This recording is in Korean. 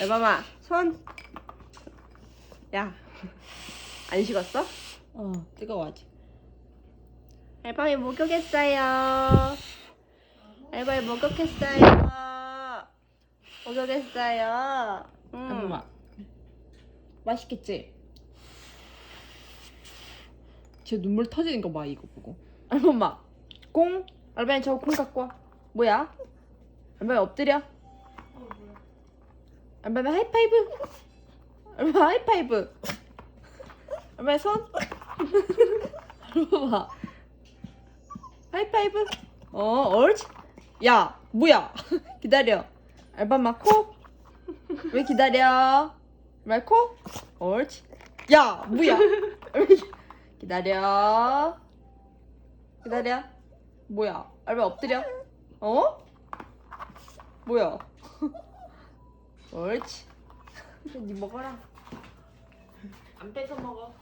알바마 손. 야, 안 식었어? 어 뜨거워 아직. 알바이 목욕했어요. 알바이 목욕했어요. 목욕했어요. 음. 알바마 맛있겠지? 제 눈물 터지는 거 봐 이거 보고. 알바마 공. 알바이 저거 공 갖고 와. 뭐야? 알바이 엎드려. 알바이 하이파이브. 알바이 하이파이브. 알바이 손. 알바마 하이파이브. 어, 옳지. 야, 뭐야? 기다려. 알바마 코. 왜 기다려? 말 코? 옳지. 야, 뭐야? 기다려. 기다려. 뭐야? 알바 엎드려. 어? 뭐야? 옳지. 니 먹어라. 안 뺏어 먹어.